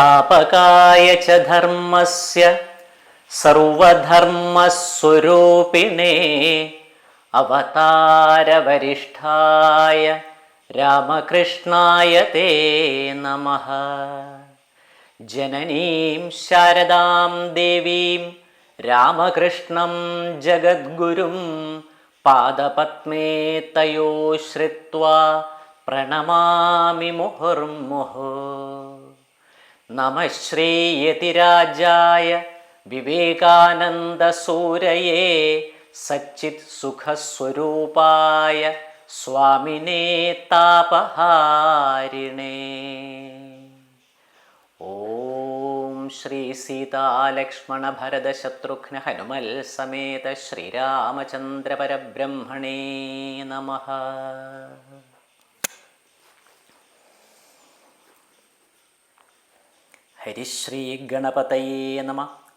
താപകായ ച ധർമ്മസ്യ സർവധർമ്മസ്വരൂപിണേ അവതാരവരിഷ്ഠായ രാമകൃഷ്ണായ തേ നമ. ജനനീം ശാരദാം ദേവീം രാമകൃഷ്ണം ജഗദ്ഗുരും പാദപത്മേ തയോ ശ്രുവ പ്രണമാമി മുഹുർമുഹു. നമ ശ്രീയതിരാജായ വിവേകാനന്ദസൂരയേ സച്ചിത് സുഖസ്വരൂപായ സ്വാമിനേ താപഹാരിണേ. ഓം ശ്രീ സീതാലക്ഷ്മണ ഭരതശത്രുഘ്ന ഹനുമൽ സമേത ശ്രീരാമചന്ദ്ര പരബ്രഹ്മണേ നമഃ.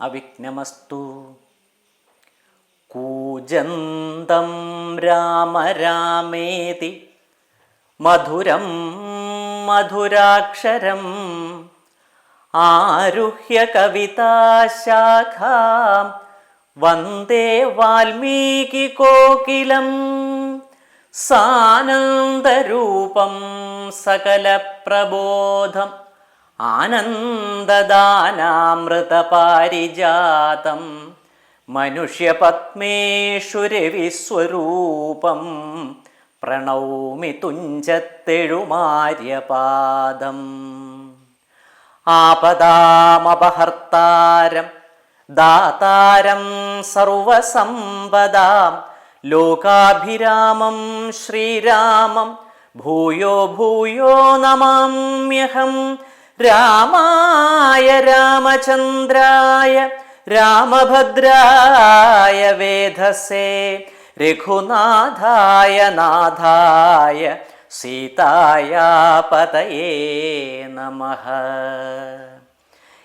അവിഘ്നമസ്തു. കൂജന്തം രാമ രാമേതി. മധുരം മധുരാക്ഷരം. ആരുഹ്യ കവിതാശാഖാം വന്ദേ വാൽമീകി കോകിലം. സാനന്ദരൂപം സകലപ്രബോധം. ആനന്ദദാനാമൃതപാരിജാതം മനുഷ്യപത്മേഷു രവിസ്വരൂപം പ്രണൗമി തുഞ്ചത്തെഴുമാര്യപാദം. ആപദാമപഹർത്താരം ദാതാരം സർവസമ്പദാം ലോകാഭിരാമം ശ്രീരാമം ഭൂയോ ഭൂയോ നമാമ്യഹം രാമായ രാമചന്ദ്രായ രാമഭദ്രായ വേധസേ രഘുനാഥായ നാഥായ സീതായ പതയേ നമഃ.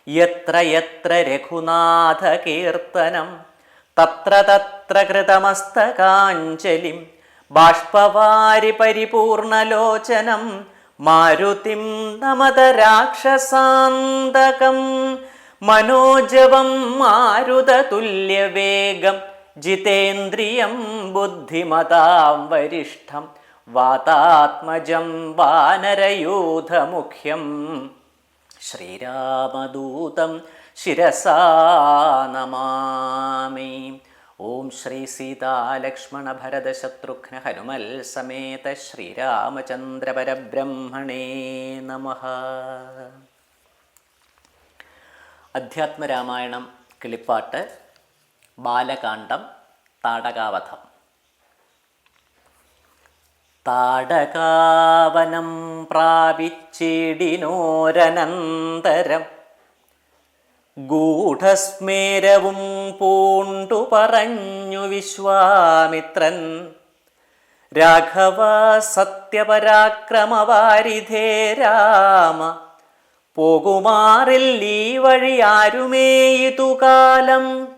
യത്ര യത്ര രഘുനാഥകീർത്തനം തത്ര തത്ര കൃതമസ്തകാഞ്ജലിം ബാഷ്പവാരി പരിപൂർണലോചനം മാരുതിം നമത രാക്ഷസാന്തകം മനോജവം മാരുതതുല്യവേഗം ജിതേന്ദ്രിയം ബുദ്ധിമതാം വരിഷ്ഠം വാതാത്മജം വാനരയൂഥമുഖ്യം. ശ്രീരാമദൂതം ശിരസാ നമാമി. ഓം ശ്രീ സീതാലക്ഷ്മണ ഭരത ശത്രുഘ്ന ഹനുമൽ സമേത ശ്രീരാമചന്ദ്ര പരബ്രഹ്മണേ നമ. അധ്യാത്മരാമായണം കിളിപ്പാട്ട് ബാലകാണ്ഡം താടകാവധം. താടകാവനം പ്രാപിച്ചിടിനോരനന്തരം ഗൂഢസ്മേരവും പൂണ്ടു പറഞ്ഞു വിശ്വാമിത്രൻ. രാഘവ സത്യപരാക്രമവാരിധേ രാമ പോകുമാറിൽ ഈ വഴി ആരുമേ ഇതു കാലം?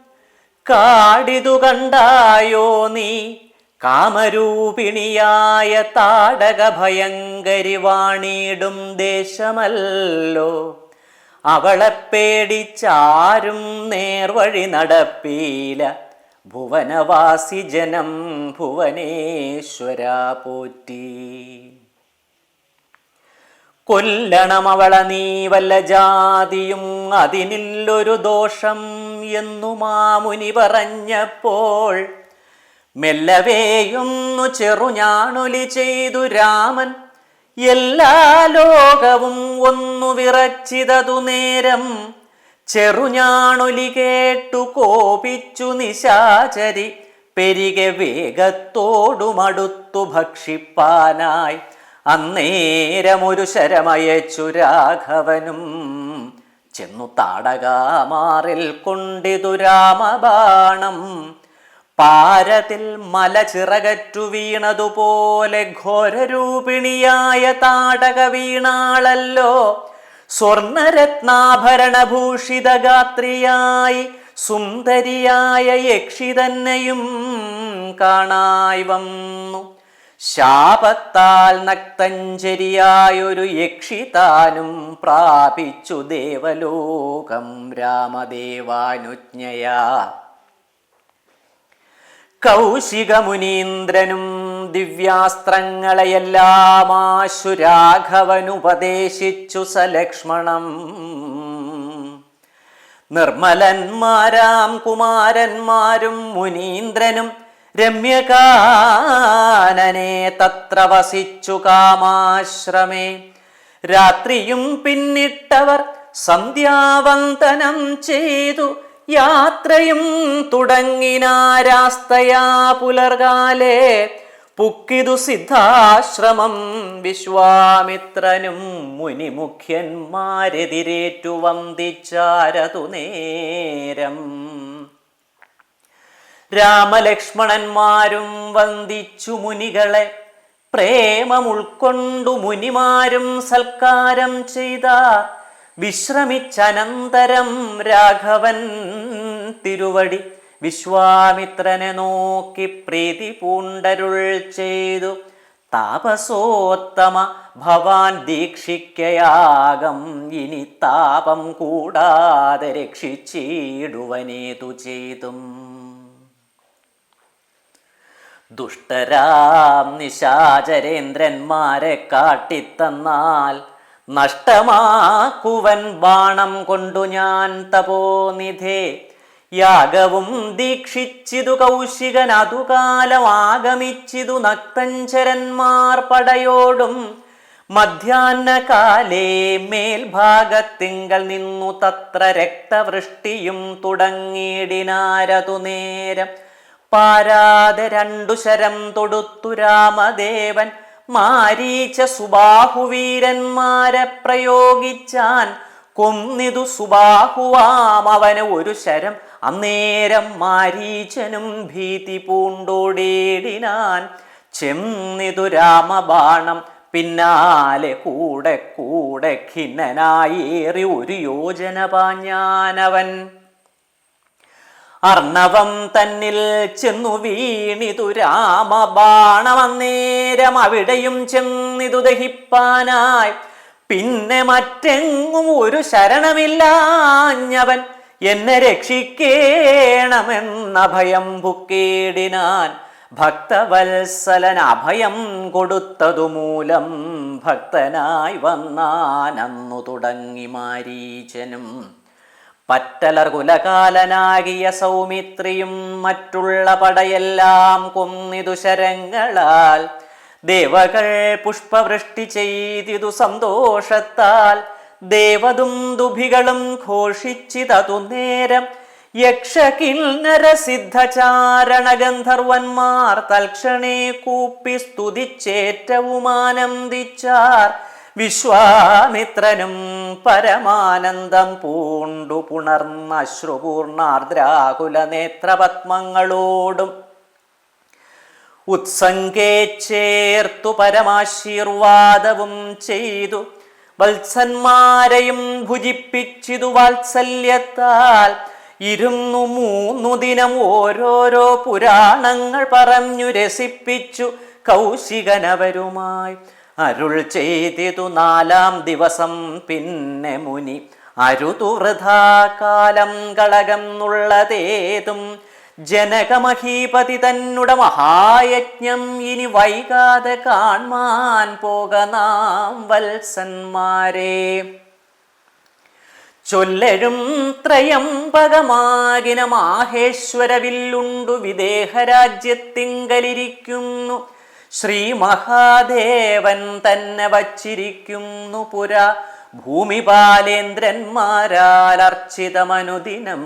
കാടിതു കണ്ടായോ നീ? കാമരൂപിണിയായ താടക ഭയങ്കരി വാണിയിടും ദേശമല്ലോ. അവളെ പേടിച്ചാരും നേർവഴി നടപ്പീല. ഭുവനവാസി ജനം ഭുവനേശ്വര പോറ്റി. കൊല്ലണം അവളെ നീ വല്ല ജാതിയും അതിനില്ലൊരു ദോഷം എന്നു മാമുനി പറഞ്ഞപ്പോൾ മെല്ലവേയൊന്നു ചെറുഞാണൊലി ചെയ്തു രാമൻ. എല്ലാ ലോകവും ഒന്നു വിറച്ചിതതു നേരം ചെറുഞാണൊലി കേട്ടു കോപിച്ചു നിശാചരി പെരികെ വേഗത്തോടുമടുത്തു ഭക്ഷിപ്പാനായി. അന്നേരമൊരു ശരമയച്ചു രാഘവനും. ചെന്നു താടകാമാറിൽ കൊണ്ടിതു രാമബാണം. പാരതിൽ മല ചിറകറ്റു വീണതുപോലെ ഘോരരൂപിണിയായ താടക വീണാളല്ലോ. സ്വർണരത്നാഭരണഭൂഷിതഗാത്രിയായി സുന്ദരിയായ യക്ഷി തന്നെയും കാണായി വന്നു. ശാപത്താൽ നക്തഞ്ചരിയായൊരു യക്ഷി താനും പ്രാപിച്ചു ദേവലോകം രാമദേവാനുജ്ഞയാ. കൗശികമുനീന്ദ്രനും ദിവ്യാസ്ത്രങ്ങളെയെല്ലാം ആശുരാഘവനുപദേശിച്ചു സലക്ഷ്മണം. നിർമ്മലന്മാരാം കുമാരന്മാരും മുനീന്ദ്രനും രമ്യകാനനെ തത്ര വസിച്ചു കാമാശ്രമേ. രാത്രിയും പിന്നിട്ടവർ സന്ധ്യാവന്തനം ചെയ്തു യാത്രയും തുടങ്ങിനാരാസ്തയാ പുലർകാലേ. പുക്കിതു സിദ്ധാശ്രമം വിശ്വാമിത്രനും മുനിമുഖ്യന്മാരെതിരേറ്റു വന്ദിച്ചാരതു നേരം. രാമലക്ഷ്മണന്മാരും വന്ദിച്ചു മുനികളെ. പ്രേമം ഉൾക്കൊണ്ടു മുനിമാരും സൽക്കാരം ചെയ്ത വിശ്രമിച്ചനന്തരം രാഘവൻ തിരുവടി വിശ്വാമിത്രനെ നോക്കി പ്രീതി പൂണ്ടരുൾ ചെയ്തു. താപസോത്തമ ഭവാൻ ദീക്ഷിക്കയാകം ഇനി താപം കൂടാതെ രക്ഷിച്ചിടുവനേതു ചെയ്തും. ദുഷ്ടരാം നിശാചരേന്ദ്രന്മാരെ കാട്ടിത്തന്നാൽ നഷ്ടമാക്കുവൻ ബാണം കൊണ്ടു ഞാൻ തപോനിധേ. യാഗവും ദീക്ഷിച്ചിതു കൗശികൻ അതുകാലം ആഗമിച്ചിതു നക്തഞ്ചരന്മാർ പടയോടും. മധ്യാഹ്നകാലേ മേൽഭാഗത്തിങ്കൽ നിന്നു തത്ര രക്തവൃഷ്ടിയും തുടങ്ങിയിടിനാരതു നേരം. പാരാതെ രണ്ടു ശരം തൊടുത്തു രാമദേവൻ മാരീച്ച സുബാഹുവീരന്മാരെ പ്രയോഗിച്ചാൻ കൊന്നിതു സുബാഹുവാം അവന് ഒരു ശരം. അന്നേരം മാരീച്ചനും ഭീതി പൂണ്ടോടേടിനാൻ ചെന്നിതു രാമബാണം. പിന്നാലെ കൂടെ കൂടെ ഖിന്നനായേറി ഒരു യോജന പാഞ്ഞാനവൻ. അർണവം തന്നിൽ ചെന്നു വീണിതു രാമബാണമന്നേരം അവിടെയും ചെന്നിതു ദഹിപ്പാനായി. പിന്നെ മറ്റെങ്ങും ഒരു ശരണമില്ലാഞ്ഞവൻ എന്നെ രക്ഷിക്കേണമെന്ന ഭയം പുക്കേടിനാൻ. ഭക്തവത്സലൻ അഭയം കൊടുത്തതു മൂലം ഭക്തനായി വന്നാനന്നു തുടങ്ങി മാരീചനും പറ്റലർ കുലകാലനാകിയ സൗമിത്രിയും മറ്റുള്ള പടയെല്ലാം കുന്നിതുശരങ്ങളാൽ ദേവകൾ പുഷ്പവൃഷ്ടി ചെയ്തിതു സന്തോഷത്താൽ ദേവതും ദുഭികളും ഘോഷിച്ചിതതു നേരം യക്ഷകിന്നര സിദ്ധചാരണ തൽക്ഷണേ കൂപ്പി സ്തുതിച്ചേറ്റവും ആനന്ദിച്ചാർ വിശ്വാമിത്രനും പരമാനന്ദം പൂണ്ടു പുണർന്ന അശ്രുപൂർണാർദ്രാകുല നേത്രപത്മങ്ങളോടും ഉത്സംഗേ ചേർത്തു പരമാശീർവാദവും ചെയ്തു. വത്സന്മാരെയും ഭുജിപ്പിച്ചിതു വാത്സല്യത്താൽ. ഇരുന്നു മൂന്നു ദിനം ഓരോരോ പുരാണങ്ങൾ പറഞ്ഞു രസിപ്പിച്ചു കൗശികനവരുമായി. അരുൾ ചെയ്തിതു നാലാം ദിവസം പിന്നെ മുനി. അരുതു കാലം കളകന്നുള്ളതേതും ജനകമഹീപതി തന്നുട മഹായജ്ഞം ഇനി വൈകാതെ കാൺമാൻ പോക നാം വത്സന്മാരെ. ചൊല്ലഴും ത്രയംബകമാകിന മാഹേശ്വരവില്ലുണ്ടു വിദേഹരാജ്യത്തിങ്കലിരിക്കുന്നു. ശ്രീ മഹാദേവൻ തന്നെ വച്ചിരിക്കുന്നു പുര. ഭൂമിപാലേന്ദ്രന്മാരാൽ അർച്ചിതമനുദിനം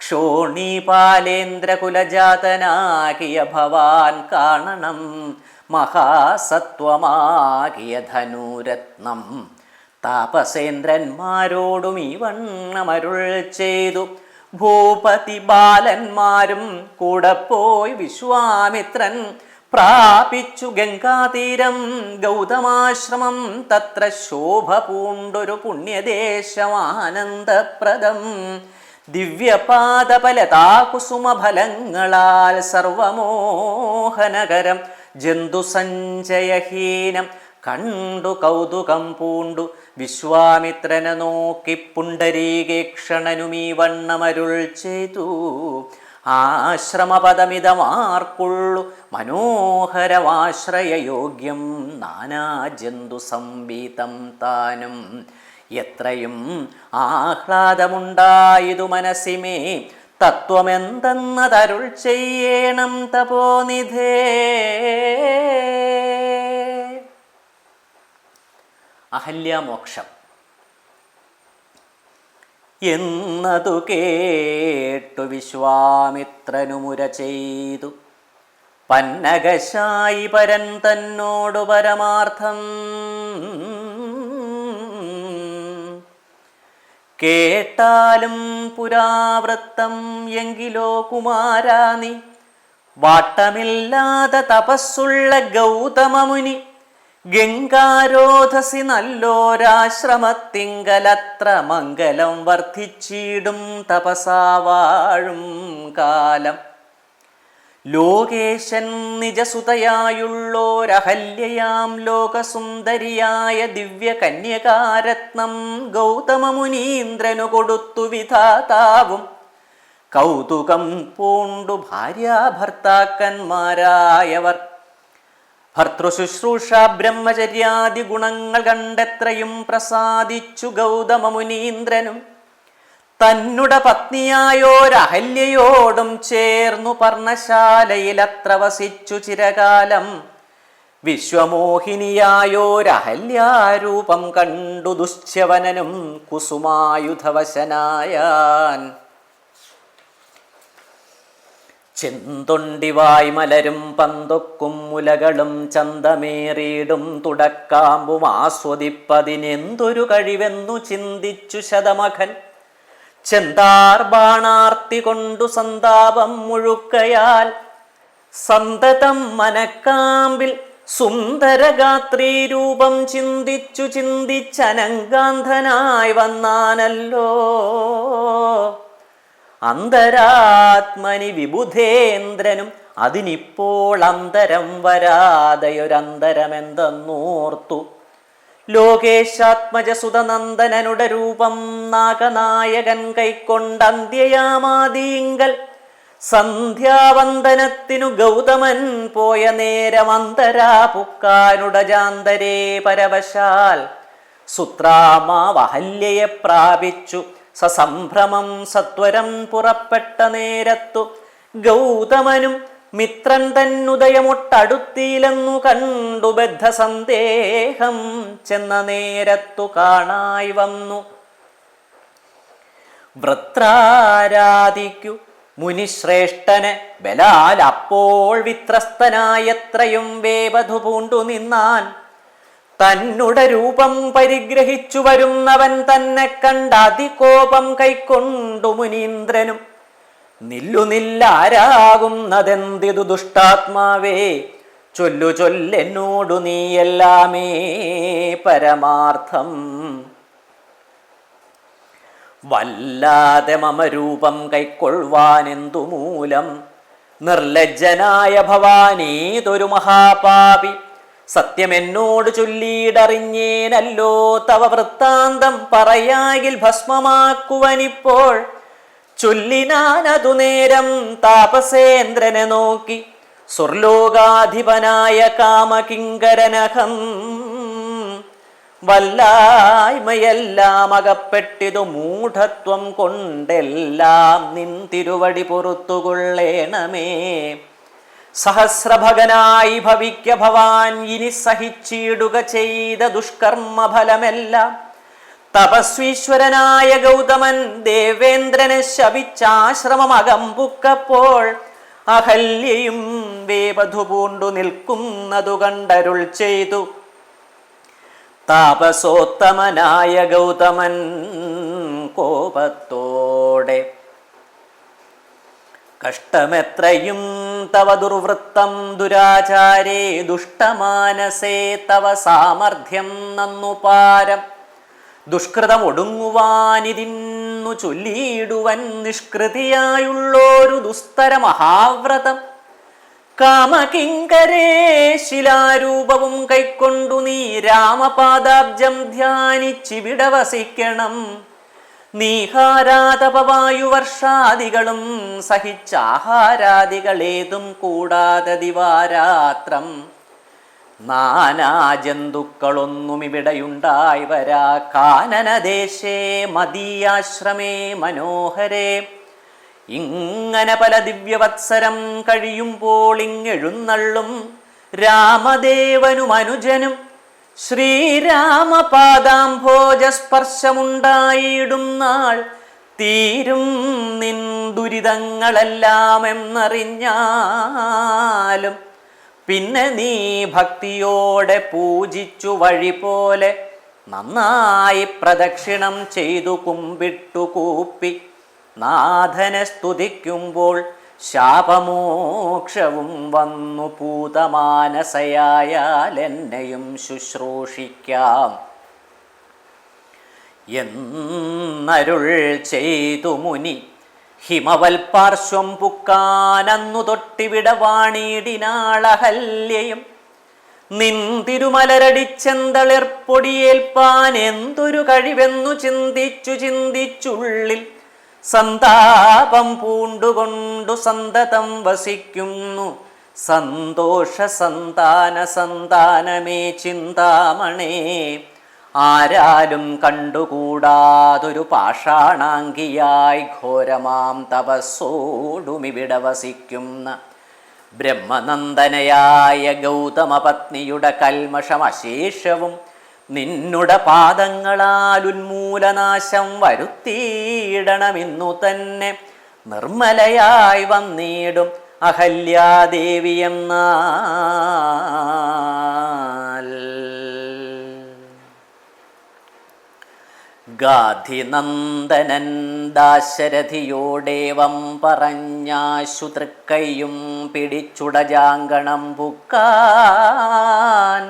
ക്ഷോണീപാലേന്ദ്ര കുലജാതനാകിയ ഭവാൻ കാണണം. മഹാസത്വമാകിയ ധനുരത്നം. താപസേന്ദ്രന്മാരോടും ഈ വണ്ണമരുൾ ചെയ്തു. ഭൂപതി ബാലന്മാരും കൂടെ പോയി വിശ്വാമിത്രൻ പ്രാപിച്ചു ഗംഗാതീരം. ഗൗതമാശ്രമം തത്ര ശോഭ പൂണ്ടൊരു പുണ്യദേശമാനന്ദപ്രദം ദിവ്യപാദപലതാകുസുമഫലങ്ങളാൽ സർവമോഹനകരം. ജന്തുസഞ്ചയഹീനം കണ്ടു കൗതുകം പൂണ്ടു. വിശ്വാമിത്രനെ നോക്കി പുണ്ടരീകേക്ഷണനുമീ വണ്ണമരുൾ ചെയ്തു. ആശ്രമപദമിതമാർക്കുള്ളു. മനോഹരവാശ്രയയോഗ്യം നാനാജന്തു സംവീതം താനും. എത്രയും ആഹ്ലാദമുണ്ടായതു മനസ്സിമേ തത്വമെന്തെന്നതരുൾ ചെയ്യണം തപോനിധേ. അഹല്യാമോക്ഷം. എന്നതു കേട്ടു വിശ്വാമിത്രനുമുര ചെയ്തു. പന്നകശായി പരൻ തന്നോടു പരമാർത്ഥം കേട്ടാലും പുരാവൃത്തം എങ്കിലോ കുമാരാ നീ വാട്ടമില്ലാതെ തപസ്സുള്ള ഗൗതമമുനി ഗംഗാരോധസി നല്ലോരാശ്രമത്തിങ്കലത്ര മംഗലം വർദ്ധിച്ചിടും തപസാവാഴും കാലം. ലോകേശൻ നിജസുതയായുള്ളോരഹല്യയാം ലോകസുന്ദരിയായ ദിവ്യ കന്യകാരത്നം ഗൗതമമുനീന്ദ്രനു കൊടുത്തു വിധാതാവും കൗതുകം പൂണ്ടു ഭാര്യാഭർത്താക്കന്മാരായവർ ഭർത്തൃശുശ്രൂഷ ബ്രഹ്മചര്യാദി ഗുണങ്ങൾ കണ്ടെത്രയും പ്രസാദിച്ചു ഗൗതമമുനീന്ദ്രനും. തന്നുട പത്നിയായോരഹല്യയോടും ചേർന്നു പർണശാലയിലത്ര വസിച്ചു ചിരകാലം. വിശ്വമോഹിനിയായോരഹല്യാരൂപം കണ്ടു ദുശ്യവനനും കുസുമായുധവശനായാൻ. ചെന്തൊണ്ടിവായ് മലരും പന്തൊക്കും മുലകളും ചന്തമേറിയിടും തുടക്കാമ്പും ആസ്വദിപ്പതിനെന്തൊരു കഴിവെന്നു ചിന്തിച്ചു ശതമഖൻ. ചെന്താർ ബാണാർത്തി കൊണ്ടു സന്താപം മുഴുക്കയാൽ സന്തതം മനക്കാമ്പിൽ സുന്ദരഗാത്രീ രൂപം ചിന്തിച്ചു ചിന്തിച്ചനങ്കാന്ധനായി വന്നാനല്ലോ. അന്തരാത്മനി വിബുധേന്ദ്രനും അതിനിപ്പോൾ അന്തരം വരാതെയൊരന്തരമെന്തെന്നോർത്തു. ലോകേശാത്മജസുതനന്ദനനുടെ രൂപം നാഗനായകൻ കൈക്കൊണ്ട് കൈക്കൊണ്ടന്ത്യയാമാദീങ്കൽ സന്ധ്യാവന്ദനത്തിനു ഗൗതമൻ പോയ നേരം അന്തരാ പുക്കാനുടജാന്തരേ പരവശാൽ. സുത്രാമാവഹല്യയെ പ്രാപിച്ചു. സസംഭ്രമം സത്വരം പുറപ്പെട്ട നേരത്തു ഗൗതമനും മിത്രൻ തന്നുദയമൊട്ടടുത്തിയിലെന്നു കണ്ടു ബദ്ധ സന്ദേഹം ചെന്ന നേരത്തു കാണായി വന്നു. വൃത്രാരാധിക്കു മുനിശ്രേഷ്ഠന് ബലാൽ അപ്പോൾ വിത്രസ്തനായത്രയും വേവധു പൂണ്ടു നിന്നാൻ തന്നുടെ രൂപം പരിഗ്രഹിച്ചു വരുന്നവൻ തന്നെ കണ്ട അതികോപം കൈക്കൊണ്ടു മുനീന്ദ്രനും. നില്ലു നില്ലാരാകുന്നതെന്തിതു ദുഷ്ടാത്മാവേ? ചൊല്ലു ചൊല്ലെന്നോടു നീയെല്ലാമേ പരമാർത്ഥം. വല്ലാതെ മമരൂപം കൈക്കൊള്ളുവാനെന്തു മൂലം നിർലജ്ജനായ ഭവാനീതൊരു മഹാപാപി? സത്യമെന്നോട് ചൊല്ലിയിടറിഞ്ഞേനല്ലോ തവ വൃത്താന്തം പറയാകിൽ ഭസ്മമാക്കുവനിപ്പോൾ. ചൊല്ലിനാനതു നേരം താപസേന്ദ്രനെ നോക്കി. സ്വർലോകാധിപനായ കാമകിങ്കരനഹം. വല്ലായ്മയെല്ലാം അകപ്പെട്ടിതു മൂഢത്വം കൊണ്ടെല്ലാം നിൻ തിരുവടി പൊറത്തുകൊള്ളേണമേ. സഹസ്രഭകനായി ഭവിക്ക ഭവാൻ ഇനി സഹിച്ചിടുക ചെയ്ത ദുഷ്കർമ്മ ഫലമെല്ലാം തപസ്വീശ്വരനായ ഗൗതമൻ ദേവേന്ദ്രനെ ശപിച്ചാശ്രമം അകമ്പുക്കപ്പോൾ അഹല്യയും വേവധു പൂണ്ടു നിൽക്കുന്നതു കണ്ടരുൾ ചെയ്തു. താപസോത്തമനായ ഗൗതമൻ കോപത്തോടെ കഷ്ടമെത്രയും തവ ദുർവൃത്തം ദുരാചാരേ ദുഷ്ടമാനസേ തവ സാമർഥ്യം നന്നു പാരം. ദുഷ്കൃതം ഒടുങ്ങുവാനിതിന്നു ചൊല്ലിയിടുവൻ നിഷ്കൃതിയായുള്ളോരു ദുസ്തര മഹാവ്രതം. കാമകിങ്കരേ ശിലാരൂപവും കൈക്കൊണ്ടു നീ രാമപാദാബ്ജം ധ്യാനിച്ചിവിടെ വസിക്കണം. നീഹാരാതപവായുവർഷാദികളും സഹിച്ചാഹാരാദികളേതും കൂടാതെ ദിവാരാത്രം. നാനാജന്തുക്കളൊന്നും ഇവിടെയുണ്ടായി വരാ കാനനദേശേ മദീയാശ്രമേ മനോഹരേ. ഇങ്ങനെ പല ദിവ്യവത്സരം കഴിയുമ്പോൾ ഇങ്ങെഴുന്നള്ളും രാമദേവനും അനുജനും ശ്രീരാമപാദാംഭോജസ്പർശമുണ്ടായിടും നാൾ. തീരും നിൻ ദുരിതങ്ങളെല്ലാം എന്നറിഞ്ഞാലും പിന്നെ നീ ഭക്തിയോടെ പൂജിച്ചു വഴി പോലെ നന്നായി പ്രദക്ഷിണം ചെയ്തു കുമ്പിട്ടു കൂപ്പി നാഥനെ സ്തുതിക്കുമ്പോൾ ശാപമോക്ഷവും വന്നു പൂതമാനസയായാൽ എന്നെയും ശുശ്രൂഷിക്കാം. എന്നരുൾ ചെയ്തു മുനി ഹിമവൽപാർശ്വം പുക്കാനന്നു തൊട്ടിവിട വാണിടിനാളഹല്യയും നിൻ എന്തൊരു കഴിവെന്നു ചിന്തിച്ചു ചിന്തിച്ചുള്ളിൽ സന്താപം പൂണ്ടുകൊണ്ടു സന്തതം വസിക്കുന്നു. സന്തോഷ സന്താന സന്താനമേ ചിന്താമണേ. ആരാലും കണ്ടുകൂടാതൊരു പാഷാണാങ്കിയായി ഘോരമാം തപസ്സോടുമിവിടെ വസിക്കുന്ന ബ്രഹ്മനന്ദനയായ ഗൗതമപത്നിയുടെ കൽമഷമശേഷവും നിന്നുടെ പാദങ്ങളാൽ ഉന്മൂലനാശം വരുത്തിയിടണമെന്നു തന്നെ നിർമ്മലയായി വന്നിടും അഹല്യാദേവി എന്നാൽ ഗാധിനന്ദനൻ ദാശരഥിയോടേവം പറഞ്ഞാശു തൃക്കൈയും പിടിച്ചുടജാങ്കണം പുക്കാൻ.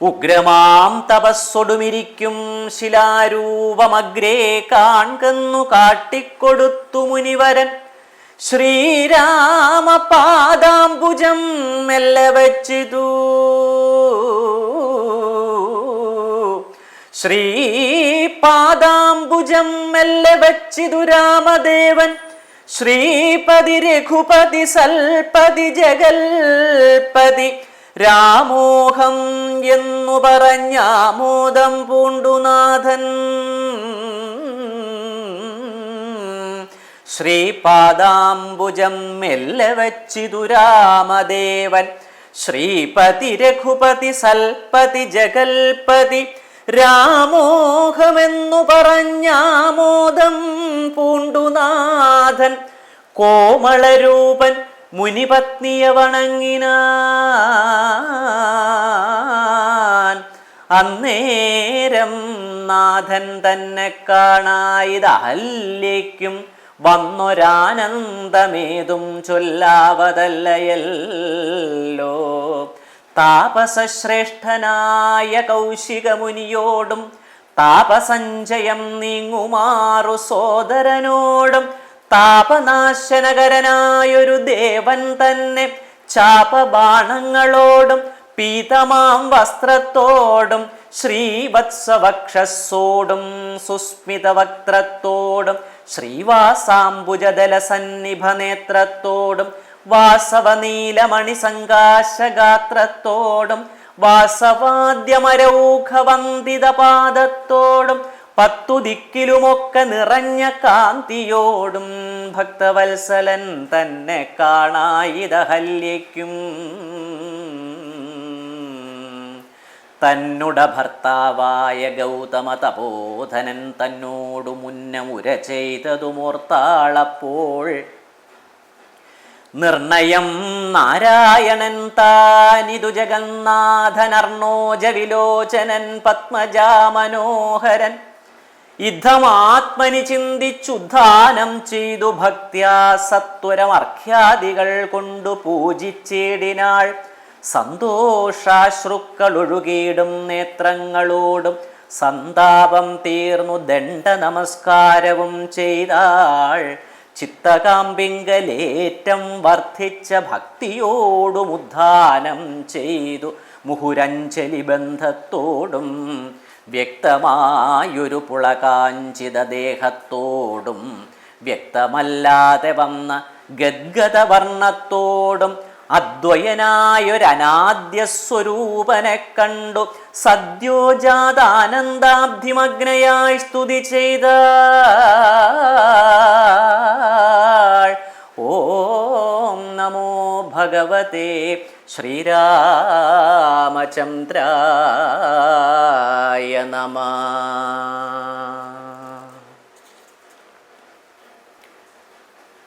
ഉഗ്രമാം തപസ്സൊടുമിരിക്കും ശിലാരൂപമഗ്രേ കാൺകന്നു കാട്ടിക്കൊടുത്തു മുനിവരൻ. ശ്രീരാമപാദാംബുജം മെല്ലെ വച്ചിതു. ശ്രീപാദാംബുജം മെല്ലെ വച്ചിതു രാമദേവൻ. ശ്രീപതി രഘുപതി സൽപതി ജഗൽപതി രാമോഹം എന്നു പറഞ്ഞാമോദം പൂണ്ടുനാഥൻ ശ്രീപാദാംബുജം മെല്ലെ വച്ചിതു രാമദേവൻ. ശ്രീപതി രഘുപതി സൽപതി ജഗൽപതി രാമോഹമെന്നു പറഞ്ഞാമോദം പൂണ്ടുനാഥൻ കോമളരൂപൻ മുനിപത്നിയെ വണങ്ങിനാൻ അന്നേരം നാഥൻ തന്നെ കാണായിതല്ലേക്കും വന്നൊരാനന്ദമേതും ചൊല്ലാവതല്ലയല്ലോ. താപസശ്രേഷ്ഠനായ കൗശികമുനിയോടും താപസഞ്ചയം നീങ്ങുമാറു സോദരനോടും താപനാശനകരനായൊരു ദേവൻ തന്നെ ചാപബാണങ്ങളോടും പീതമാം വസ്ത്രത്തോടും ശ്രീവത്സവക്ഷസ്സോടും സുസ്മിതവക്ത്രത്തോടും ശ്രീവാസാംബുജദല സന്നിഭ നേത്രത്തോടും പത്തു ദിക്കിലുമൊക്കെ നിറഞ്ഞ കാന്തിയോടും ഭക്തവത്സലൻ തന്നെ കാണായിതഹല്യയ്ക്കും. തന്നുട ഭർത്താവായ ഗൗതമ തപോധനൻ തന്നോടു മുന്നമുര ചെയ്തതുമോർത്താളപ്പോൾ നിർണയം നാരായണൻ താനിതു ജഗന്നാഥനർണോജ വിലോചനൻ പത്മജാമനോഹരൻ യുദ്ധമാത്മനി ചിന്തിച്ചുദ്ധാനം ചെയ്തു ഭക്ത്യാ സത്വരമർഖ്യാദികൾ കൊണ്ടു പൂജിച്ചേടിനാൾ. സന്തോഷാശ്രുക്കളൊഴുകിയിടും നേത്രങ്ങളോടും. സന്താപം തീർന്നു ദണ്ഡ നമസ്കാരവും ചെയ്താൾ. ചിത്തകാമ്പിങ്കലേറ്റം വർദ്ധിച്ച ഭക്തിയോടും ഉദ്ധാനം ചെയ്തു. മുഹുരഞ്ജലി ബന്ധത്തോടും വ്യക്തമായൊരു പുളകാഞ്ചിത ദേഹത്തോടും വ്യക്തമല്ലാതെ വന്ന ഗദ്ഗതവർണത്തോടും അദ്വയനായൊരനാദ്യ സ്വരൂപനെ കണ്ടു സദ്യോജാതാനന്ദാബ്ധിമഗ്നയായി സ്തുതി ചെയ്ത ഓം നമോ ഭഗവത്തെ ശ്രീരാമചന്ദ്രായ നമ.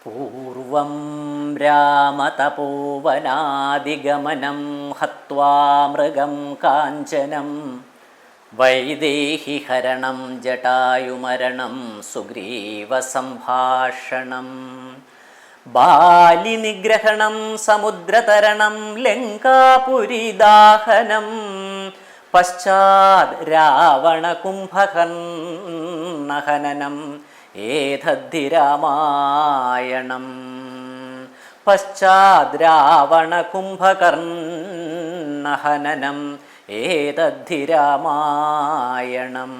പൂർവം രാമതപോവനാദിഗമനം ഹത്വാ മൃഗം കാഞ്ചനം. വൈദേഹിഹരണം ജടായുമരണം സുഗ്രീവസംഭാഷണം. ബാലിനിഗ്രഹണം സമുദ്രതരണം ലങ്കാപുരിദാഹനം പശ്ചാത് രാവണകുംഭകർണഹനനം ഏതദ്ധി രാമായണം പശ്ചാത് രാവണകുംഭകർണഹനനം ഏതദ്ധി രാമായണം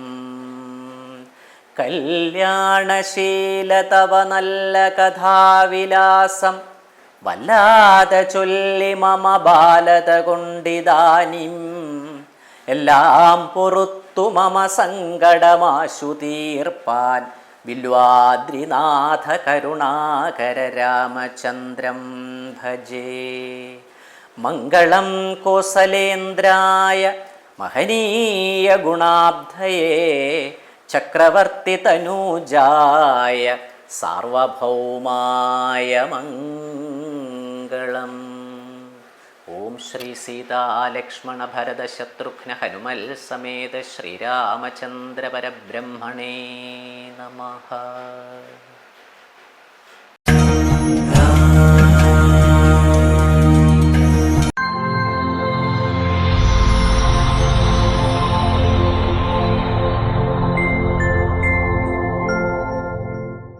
കല്യാണശീല തവ നല്ല കഥാവിലാസം. വല്ലാതെ ചൊല്ലി മമ ബാലത കൊണ്ടിതാനിം എല്ലാം പുറത്തു മമ സങ്കടമാശു തീർപ്പാൻ വില്വാദ്രിനാഥ കരുണാകര രാമചന്ദ്രം ഭജേ. മംഗളം കോസലേന്ദ്രായ മഹനീയ ഗുണാബ്ധയേ. ചക്രവർത്തി തനൂജായ സാർവഭൗമായ മംഗളം. ഓം ശ്രീ സീതാലക്ഷ്മണ ഭരത ശത്രുഘ്ന ഹനുമൽ സമേത ശ്രീരാമചന്ദ്ര പരബ്രഹ്മണേ നമഃ.